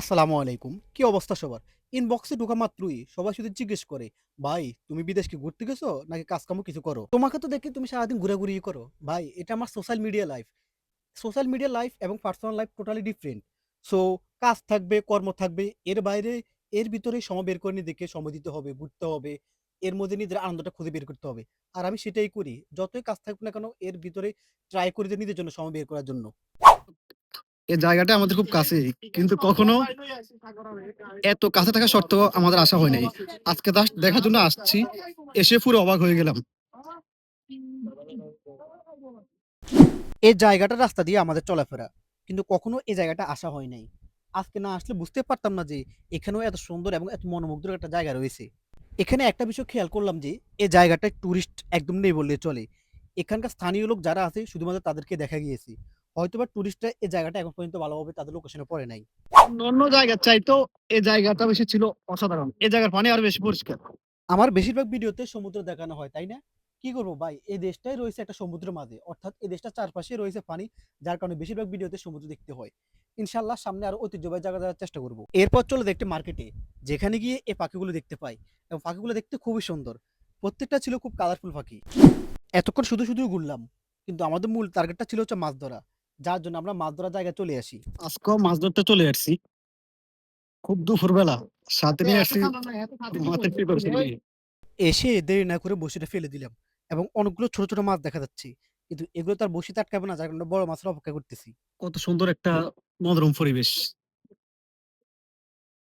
আসসালামু আলাইকুম। কি অবস্থা সবার? ইনবক্সে ঢোকা মাত্রই সবাই শুধু জিজ্ঞেস করে, ভাই, তুমি বিদেশ কি ঘুরতে গেছো নাকি কাজকামও কিছু করো? তোমাকে তো দেখি তুমি সারাদিন ঘুরাঘুরি করো। ভাই, এটা আমার social media life social media life এবং personal life totally different so কাজ থাকবে, কর্ম থাকবে, এর বাইরে, এর ভিতরে সময় বের করে দেখে সময় দিতে হবে, ঘুরতে হবে, এর মধ্যে নিজের আনন্দটা খুঁজে বের করতে হবে। আর আমি সেটাই করি। যতই কাজ থাকুক না কেন, এর ভিতরে ট্রাই করি যে নিজের জন্য সময় বের করার জন্য। এই জায়গাটা আমাদের খুব কাছে কিন্তু কখনো এত কাছে থাকা সত্ত্বেও আমাদের আশা হয় নাই। আজকে দেখার জন্য আসছি। এসে পুরো অবাক হয়ে গেলাম। এই জায়গাটা রাস্তা দিয়ে আমাদের চলাফেরা। কিন্তু কখনো এই জায়গাটা আসা হয় নাই। আজকে না আসলে বুঝতে পারতাম না যে এখানেও এত সুন্দর এবং এত মনোমুগ্ধ একটা জায়গা রয়েছে। এখানে একটা বিষয় খেয়াল করলাম যে এই জায়গাটায় ট্যুরিস্ট একদম নেই বললে চলে। এখানকার স্থানীয় লোক যারা আছে, শুধুমাত্র তাদেরকে দেখা গিয়েছে। হয়তোবা ট্যুরিস্টরা এই জায়গাটা এখন পর্যন্ত ভালোভাবে তাদের লোকেশনে পড়ে নাই। অন্য জায়গার চাইতো এই জায়গাটা বেশি ছিল অসাধারণ। এই জায়গার পানি আরও বেশি পরিষ্কার। আমার বেশিরভাগ ভিডিওতে সমুদ্র দেখানো হয় তাই না? কি করব ভাই? এই দেশটাই রয়েছে একটা সমুদ্রের মাঝে। অর্থাৎ এই দেশটার চারপাশে রয়েছে পানি যার কারণে বেশিরভাগ ভিডিওতে সমুদ্র দেখতে হয়। ইনশাল্লাহ সামনে আরও ঐতিহ্যবাহী জায়গা যাওয়ার চেষ্টা করব। এরপর চলে দেখতে মার্কেটে যেখানে গিয়ে এই পাখিগুলো দেখতে পাই। এবং পাখিগুলো দেখতে খুবই সুন্দর। প্রত্যেকটা ছিল খুব কালারফুল পাখি। এতক্ষণ শুধু শুধু ঘুরলাম। কিন্তু আমাদের মূল টার্গেটটা ছিল হচ্ছে মাছ ধরা। যার জন্য আমরা মাছ ধরার জায়গায় চলে আসি। আজকেও মাছ ধরতে চলে আসছি। খুব দুপুর বেলা সাথে নিয়ে আসছি মাছের প্রিপারেশন এসে দেরি না করে বসিটা ফেলে দিলাম এবং অনেকগুলো ছোট ছোট মাছ দেখা যাচ্ছে। কিন্তু এগুলো তার বসিতে আটকাবে না যার কারণে বড় মাছের অপেক্ষা করতেছি। কত সুন্দর একটা মনোরম পরিবেশ।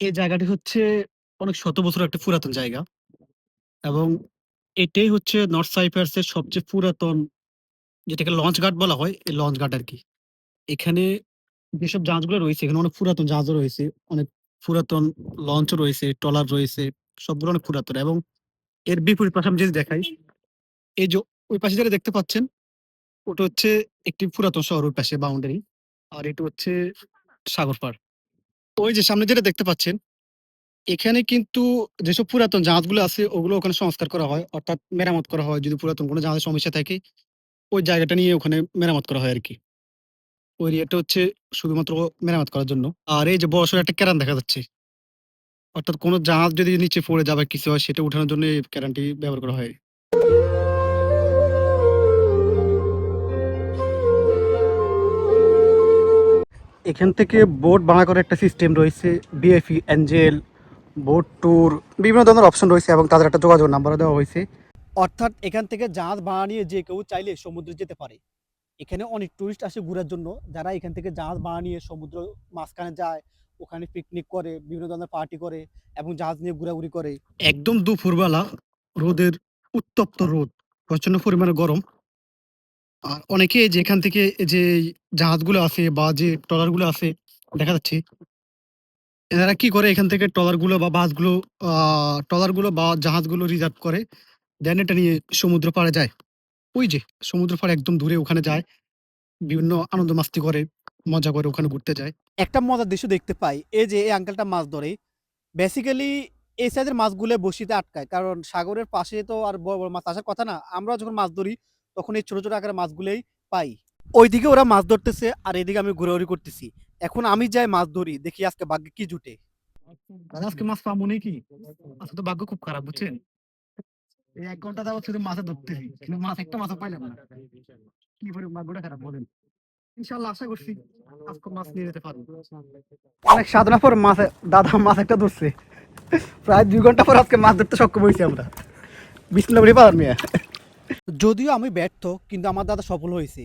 এই জায়গাটি হচ্ছে অনেক শত বছর একটা পুরাতন জায়গা এবং এটাই হচ্ছে নর্থ সাইপ্রাসের সবচেয়ে পুরাতন যেটাকে লঞ্চ ঘাট বলা হয় এই লঞ্চ ঘাট আর কি। এখানে যেসব জাহাজগুলো রয়েছে, এখানে অনেক পুরাতন জাহাজও রয়েছে, অনেক পুরাতন লঞ্চ রয়েছে, ট্রলার রয়েছে, সবগুলো অনেক পুরাতন এবং এর বিপরীত পাশে আমি যদি দেখাই, এই যে ওই পাশে যেটা দেখতে পাচ্ছেন, ওটা হচ্ছে একটি পুরাতন শহর ওই পাশে বাউন্ডারি আর এটা হচ্ছে সাগর পাড়। ওই যে সামনে যেটা দেখতে পাচ্ছেন, এখানে কিন্তু যেসব পুরাতন জাহাজগুলো আছে, ওগুলো ওখানে সংস্কার করা হয়, অর্থাৎ মেরামত করা হয়। যদি পুরাতন কোনো জাহাজের সমস্যা থাকে, ওই জায়গাটা নিয়ে ওখানে মেরামত করা হয় আর কি। ওই এরিয়াটা হচ্ছে শুধুমাত্র মেরামত করার জন্য। আর এই যে বড়সড় একটা ক্যারান দেখা যাচ্ছে। অর্থাৎ কোনো জাহাজ যদি নিচে পড়ে যাবে, কিছু হয়, সেটা উঠানোর জন্য এই ক্যারানটি ব্যবহার করা হয়। এখান থেকে বোট ভাড়া করার একটা সিস্টেম রয়েছে বিএফি অ্যাঞ্জেল বোট ট্যুর বিভিন্ন ধরনের অপশন রয়েছে এবং তাদের একটা যোগাযোগ নাম্বারও দেওয়া হয়েছে। অর্থাৎ এখান থেকে জাহাজ ভাড়া নিয়ে যে কেউ চাইলে সমুদ্রে যেতে পারে। এখানে অনেক টুরিস্ট আসে ঘোরার জন্য। যারা এখান থেকে জাহাজ ভাড়া নিয়ে সমুদ্র মাঝখানে যায়, ওখানে পিকনিক করে, বিভিন্ন ধরনের পার্টি করে এবং জাহাজ নিয়ে ঘোরাঘুরি করে। একদম দুপুরবেলা রোদের উত্তপ্ত রোদ প্রচণ্ড পরিমাণে গরম। আর অনেকে যেখান থেকে যে জাহাজগুলো আছে বা যে ট্রলারগুলো আছে দেখা যাচ্ছে এনারা কি করে এখান থেকে ট্রলারগুলো বা বাসগুলো ট্রলারগুলো বা জাহাজগুলো রিজার্ভ করে, দেন এটা নিয়ে সমুদ্র পাড়ে যায়। ওই যে সমুদ্র পাড়ে একদম দূরে ওখানে যায় বিভিন্ন আনন্দ মাস্তি করে মজা করে ওখানে ঘুরতে যায়। একটা মজার দৃশ্য দেখতে পাই এই যে এই আঙ্কেলটা মাছ ধরে বেসিক্যালি এই সাইজের মাছগুলো বসিতে আটকায় কারণ সাগরের পাশে তো আর বড় বড় মাছ আসার কথা না আমরা যখন মাছ ধরি তখন এই ছোট ছোট আকারের মাছগুলোই পাই। ওইদিকে ওরা মাছ ধরতেছে আর এদিকে আমি ঘোরাঘুরি করতেছি। এখন আমি যাই মাছ ধরি দেখি আজকে ভাগ্যে কি জুটে। দাদা আজকে মাছ পাবো নাকি? আজকে তো ভাগ্য খুব খারাপ বুঝছেন? এক ঘণ্টা যাবত শুধু মাছে ধরতেছি, কিন্তু মাছ একটা মাছও পাইলাম না। কি খারাপ, বলেন। ইনশাল্লাহ আশা করছি আজকে মাছ নিয়ে যেতে পারব। অনেক সাধনা পর মাছ, দাদা মাছ একটা ধরছে। প্রায় দুই ঘণ্টা পর আজকে মাছ ধরতে সক্ষম হয়েছি আমরা। বিসমিল্লাহ পাওয়ার মেয়ে। যদিও আমি ব্যর্থ, কিন্তু আমার দাদা সফল হয়েছে।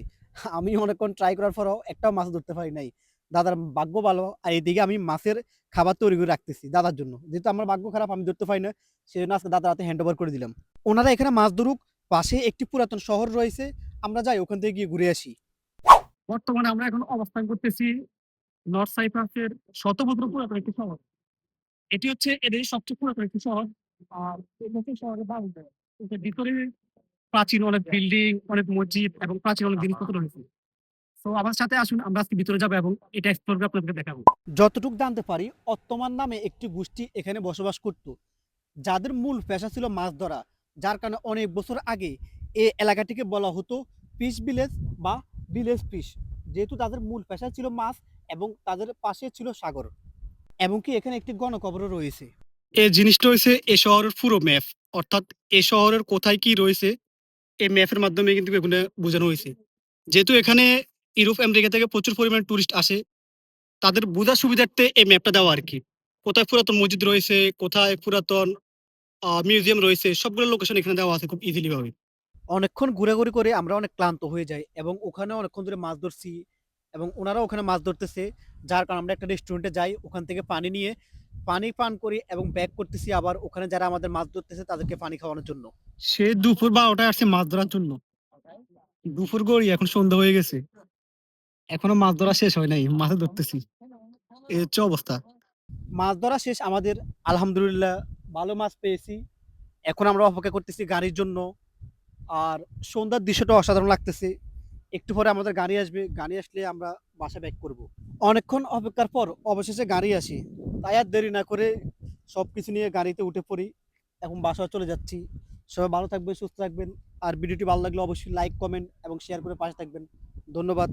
আমি অনেকক্ষণ ট্রাই করার পরও একটাও মাছ ধরতে পারি নাই। দাদার ভাগ্য ভালো, আর এদিকে আমি মাছের খাবার তৈরি করে রাখতেছি দাদার জন্য। যেহেতু আমার ভাগ্য খারাপ, আমি ধরতে পারি না, সেজন্য আজকে দাদার হাতে হ্যান্ড ওভার করে দিলাম। ওনারা এখানে মাছ ধরুক, পাশে একটি পুরাতন শহর রয়েছে, আমরা যাই, ওখান থেকে গিয়ে ঘুরে আসি। বর্তমানে আমরা এখন অবস্থান করতেছি নর্থ সাইপ্রাসের শত বছর পুরাতন একটি শহর। এটি হচ্ছে এদের সবচেয়ে পুরাতন একটি শহর, আর এই নতুন শহরে বাউন্ডারি। ভিতরে প্রাচীন অনেক বিল্ডিং অনেক মসজিদ এবং প্রাচীন অনেক জিনিসপত্র রয়েছে। তো আমার সাথে আসুন আমরা আজকে ভিতরে যাব এবং এটা এক্সপ্লোর করে আপনাদেরকে দেখাবো। যতটুকু জানতে পারি অত্তমান নামে একটি গোষ্ঠী এখানে বসবাস করত যাদের মূল পেশা ছিল মাছ ধরা যার কারণে অনেক বছর আগে এই এলাকাটিকে বলা হতো ফিশ ভিলেজ বা ভিলেজ ফিশ যেহেতু তাদের মূল পেশা ছিল মাছ এবং তাদের পাশে ছিল সাগর এমনকি এখানে একটি গণকবরও রয়েছে। এই জিনিসটা হয়েছে এ শহরের পুরো ম্যাপ অর্থাৎ এ শহরের কোথায় কি রয়েছে এই ম্যাপের মাধ্যমে কিন্তু এখানে বোঝানো হয়েছে। যেহেতু এখানে ইউরোপ আমেরিকা থেকে প্রচুর পরিমাণে টুরিস্ট আসে। তাদের বোঝার সুবিধার্থে এই ম্যাপটা দেওয়া আর কি। কোথায় পুরাতন মসজিদ রয়েছে কোথায় পুরাতন মিউজিয়াম রয়েছে সবগুলো লোকেশন এখানে দেওয়া আছে খুব ইজিলি ভাবে। অনেকক্ষণ ঘোরাঘুরি করে আমরা অনেক ক্লান্ত হয়ে যাই এবং ওখানে অনেকক্ষণ ধরে মাছ ধরছি এবং ওনারাও ওখানে মাছ ধরতেছে যার কারণে আমরা একটা রেস্টুরেন্টে যাই ওখান থেকে পানি নিয়ে পানি পান করি এবং ব্যাক করতেছি আবার ওখানে যারা আমাদের মাছ ধরতেছে তাদেরকে পানি খাওয়ানোর জন্য। সে দুপুর বা বারোটায় আসছে মাছ ধরার জন্য। দুপুর গড়ি এখন সন্ধ্যা হয়ে গেছে। এখনও মাছ ধরা শেষ হয় নাই, মাছ ধরতেছি। এই হচ্ছে অবস্থা। মাছ ধরা শেষ, আমাদের আলহামদুলিল্লাহ ভালো মাছ পেয়েছি। এখন আমরা অপেক্ষা করতেছি গাড়ির জন্য। আর সন্ধ্যার দৃশ্যটা অসাধারণ লাগতেছে। একটু পরে আমাদের গাড়ি আসবে, গাড়ি আসলে আমরা বাসা ব্যাক করব। অনেকক্ষণ অপেক্ষার পর অবশেষে গাড়ি আসি। তাই আর দেরি না করে সব কিছু নিয়ে গাড়িতে উঠে পড়ি। এখন বাসা চলে যাচ্ছি। সবাই ভালো থাকবেন, সুস্থ থাকবেন। আর ভিডিওটি ভালো লাগলে অবশ্যই লাইক কমেন্ট এবং শেয়ার করে পাশে থাকবেন। ধন্যবাদ।